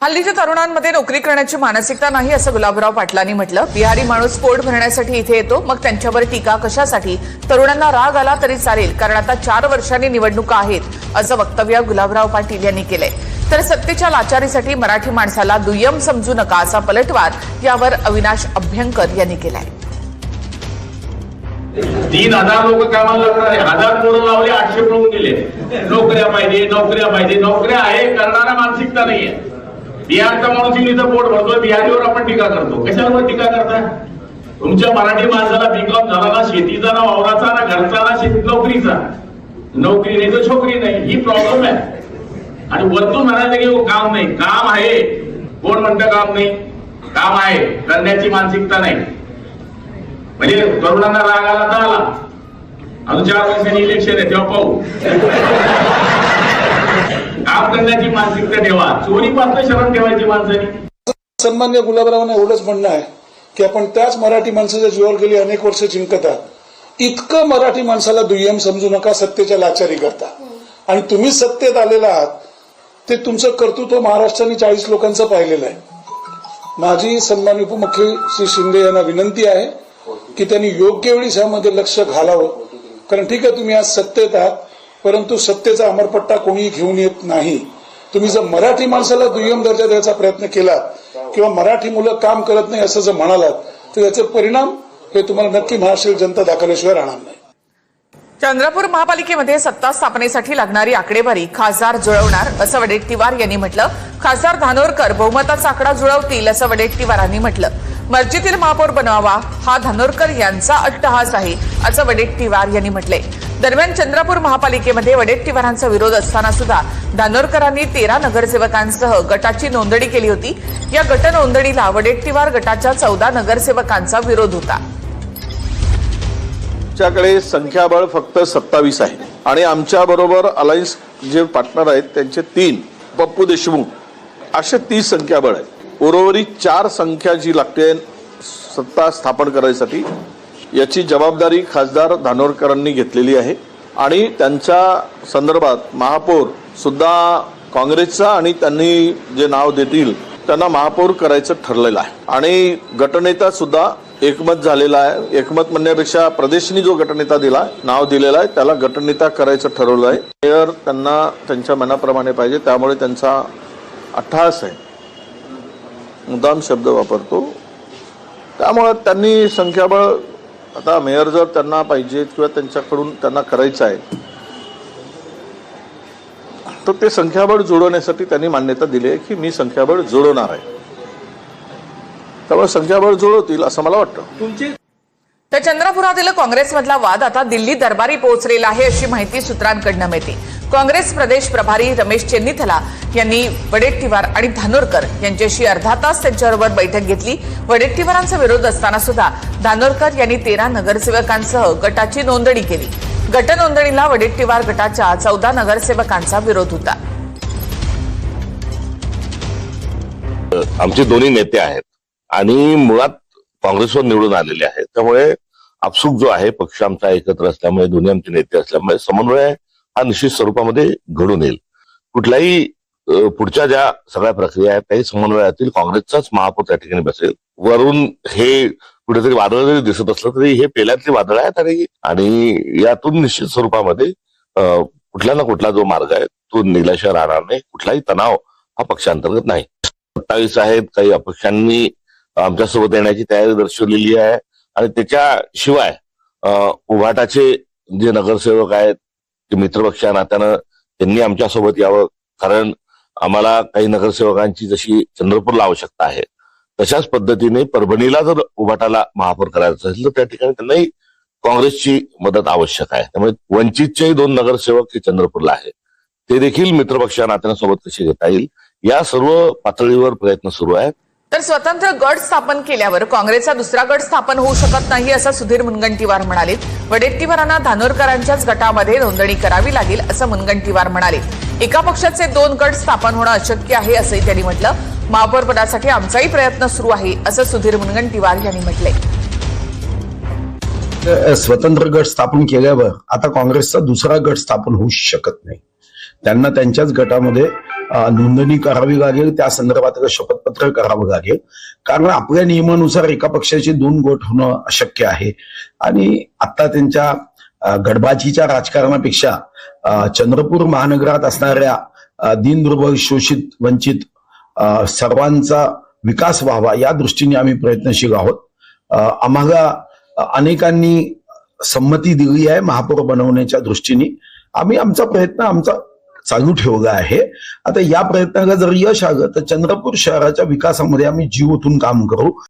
हल्लीच्या तरुणांमध्ये नोकरी करण्याची मानसिकता नाही असं गुलाबराव पाटलांनी म्हटलं. बिहारी माणूस पोट भरण्यासाठी इथे येतो मग त्यांच्यावर टीका कशासाठी? तरुणांना राग आला तरी चालेल कारण आता चार वर्षांनी निवडणुका आहेत असं वक्तव्य गुलाबराव पाटील यांनी केलंय. तर सत्तेच्या लाचारीसाठी मराठी माणसाला दुय्यम समजू नका असा पलटवार यावर अविनाश अभ्यंकर यांनी केलाय. तीन हजार लोक कामाला लागणार आहे हजार पोरं लावले आठशे पळून गेले नोकऱ्या पाहिजे नोकऱ्या पाहिजे. नोकऱ्या आहे करणारा मानसिकता नाहीये. बिहारचा माणूस येऊन इथं पोट भरतो बिहारीवर आपण टीका करतो. कशावर टीका करताय? तुमच्या मराठी माणसाला बिकॉम झाला ना शेतीचा ना वावराचा ना घरचा ना शेती नोकरीचा. नोकरी नाही तर छोकरी नाही. ही प्रॉब्लेम आहे. आणि वरतून म्हणायचं की हो, काम नाही. काम आहे. कोण म्हणतं काम नाही? काम आहे. करण्याची मानसिकता नाही. म्हणजे तरुणांना राग आला तर आला. अजून चार वर्षांनी इलेक्शन आहे तेव्हा पाहू. करण्याची मानसिकता ठेवा. चोरीपासून शरण ठेवायची माणसाने. सन्मान्य गुलाबरावांना एवढंच म्हणणं आहे की आपण त्याच मराठी माणसाच्या जीवावर गेली अनेक वर्ष जिंकत आहात इतकं मराठी माणसाला दुय्यम समजू नका सत्तेच्या लाचारी करता. आणि तुम्ही सत्तेत आलेला आहात ते तुमचं कर्तृत्व महाराष्ट्राने चाळीस लोकांचं पाहिलेलं आहे. माझी सन्मान्य उपमुख्य श्री शिंदे यांना विनंती आहे की त्यांनी योग्य वेळी ह्यामध्ये लक्ष घालावं. कारण ठीक आहे तुम्ही आज सत्तेत आहात परंतु सत्तेचा अमरपट्टा कोणीही घेऊन येत नाही. तुम्ही जर मराठी माणसाला दुय्यम दर्जा द्यायचा प्रयत्न केला किंवा मराठी मुलं काम करत नाही असं जर म्हणालात तर याचे परिणाम हे तुम्हाला नक्की महाराष्ट्र जनता दाखवल्याशिवाय राहणार नाही. चंद्रपूर महापालिकेमध्ये सत्ता स्थापनेसाठी लागणारी आकडेवारी खासदार जुळवणार असं वडेट्टीवार यांनी म्हटलं. खासदार धानोरकर बहुमताचा आकडा जुळवतील असं वडेट्टीवारांनी म्हटलं. मर्जीतील महापौर बनवावा हा धानोरकर यांचा अट्टहास आहे असं वडेट्टीवार यांनी म्हटलंय. दरम्यान चंद्रपूर महापालिकेमध्ये वडेट्टीवारांचा विरोध असताना सुद्धा धानोरकरांनी तेरा नगरसेवकांसह गटाची नोंदणी केली होती. या गट नोंदणीला वडेट्टीवार गटाच्या चौदा नगरसेवकांचा विरोध होता. आमच्याकडे संख्याबळ फक्त सत्तावीस आहे. आणि आमच्या बरोबर अलायन्स जे पार्टनर आहेत त्यांचे तीन पप्पू देशमुख असे तीस संख्याबळ आहे उर्वरित चार संख्या जी लागते सत्ता स्थापन करायसाठी याची जबाबदारी खासदार धानोरकरांनी घेतलेली आहे. आणि त्यांच्या संदर्भात महापौर सुद्धा काँग्रेसचा आणि त्यांनी जे नाव देतील त्यांना महापौर करायचं ठरलेलं आहे. आणि गटनेता सुद्धा एकमत झालेला आहे. एकमत म्हणण्यापेक्षा प्रदेशनी जो गटनेता दिला नाव दिलेला आहे त्याला गटनेता करायचं ठरवलं आहे. मेयर त्यांना त्यांच्या मनाप्रमाणे पाहिजे त्यामुळे त्यांचा अट्टहास आहे. मुद्दाम शब्द वापरतो. त्यामुळं त्यांनी संख्याबळ आता मेयर जर त्यांना पाहिजेत किंवा त्यांच्याकडून त्यांना करायचं आहे तर ते संख्याबळ जुळवण्यासाठी त्यांनी मान्यता दिली आहे की मी संख्याबळ जुळवणार आहे. त्यामुळे संख्याबळ जुळवतील असं मला वाटतं. तर चंद्रपुरातील काँग्रेसमधला वाद आता दिल्ली दरबारी पोहोचलेला आहे अशी माहिती सूत्रांकडनं मिळते. काँग्रेस प्रदेश प्रभारी रमेश चेन्नीथला यांनी वडेट्टीवार आणि धानोरकर यांच्याशी अर्धा तास त्यांच्याबरोबर बैठक घेतली. वडेट्टीवारांचा विरोध असताना सुद्धा धानोरकर यांनी तेरा नगरसेवकांसह गटाची नोंदणी केली. गट नोंदणीला वडेट्टीवार गटाच्या चौदा नगरसेवकांचा विरोध होता. आमचे दोन्ही नेते आहेत आणि मुळात काँग्रेसवर निवडून आलेले आहेत. त्यामुळे आपसुक जो आहे पक्ष आमचा एकत्र असल्यामुळे दोन्ही आमचे नेते असल्यामुळे समन्वय हा निश्चित स्वरूपामध्ये घडून येईल. कुठल्याही पुढच्या ज्या सगळ्या प्रक्रिया आहेत त्याही समन्वयातील काँग्रेसचाच महापौर त्या ठिकाणी बसेल. वरून हे कुठेतरी वादळ जरी दिसत असलं तरी हे पेल्यातली वादळ आहेत आणि आणि यातून निश्चित स्वरूपामध्ये कुठला ना कुठला जो मार्ग आहे तो निघल्याशिवाय राहणार नाही. कुठलाही तणाव हा पक्षांतर्गत नाही. सत्तावीस आहेत काही अपक्षांनी आमच्यासोबत येण्याची तयारी दर्शवलेली आहे. आणि त्याच्याशिवाय उभाटाचे जे नगरसेवक आहेत ते मित्रपक्ष नात्यानं त्यांनी आमच्यासोबत यावं. कारण आम्हाला काही नगरसेवकांची जशी चंद्रपूरला आवश्यकता आहे तशाच पद्धतीने परभणीला जर उभाटाला महापौर करायचं असेल तर त्या ठिकाणी त्यांनाही काँग्रेसची मदत आवश्यक आहे. त्यामुळे वंचितचेही दोन नगरसेवक हे चंद्रपूरला आहे ते देखील मित्रपक्ष या नात्यानं सोबत कसे घेता येईल या सर्व पातळीवर प्रयत्न सुरू आहेत. तर स्वतंत्र गट स्थापन केल्यावर काँग्रेसचा दुसरा गट स्थापन होऊ शकत नाही असं सुधीर मुनगंटीवार म्हणाले. वडेट्टीवारांना धानोरकरांच्याच गटामध्ये नोंदणी करावी लागेल असं मुनगंटीवार म्हणाले. एका पक्षाचे दोन गट स्थापन होणं अशक्य आहे असंही त्यांनी म्हटलं. महापौर पदासाठी आमचाही प्रयत्न सुरू आहे असं सुधीर मुनगंटीवार यांनी म्हटलंय. स्वतंत्र गट स्थापन केल्यावर आता काँग्रेसचा दुसरा गट स्थापन होऊ शकत नाही. त्यांना त्यांच्याच गटामध्ये नोंदणी करावी लागेल त्या संदर्भात शपथपत्र करावं लागेल. कारण आपल्या नियमानुसार एका पक्षाचे दोन गट होणं अशक्य आहे. आणि आता त्यांच्या गडबाजीच्या राजकारणापेक्षा चंद्रपूर महानगरात असणाऱ्या दिनदुर्बल शोषित वंचित सर्वांचा विकास व्हावा या दृष्टीने आम्ही प्रयत्नशील आहोत. आम्हाला अनेकांनी संमती दिली आहे महापौर बनवण्याच्या दृष्टीने. आम्ही आमचा प्रयत्न आमचा चालू ठेवलं आहे. आता या प्रयत्नाला जर यश आलं तर चंद्रपूर शहराच्या विकासामध्ये आम्ही जीव ओतून काम करू.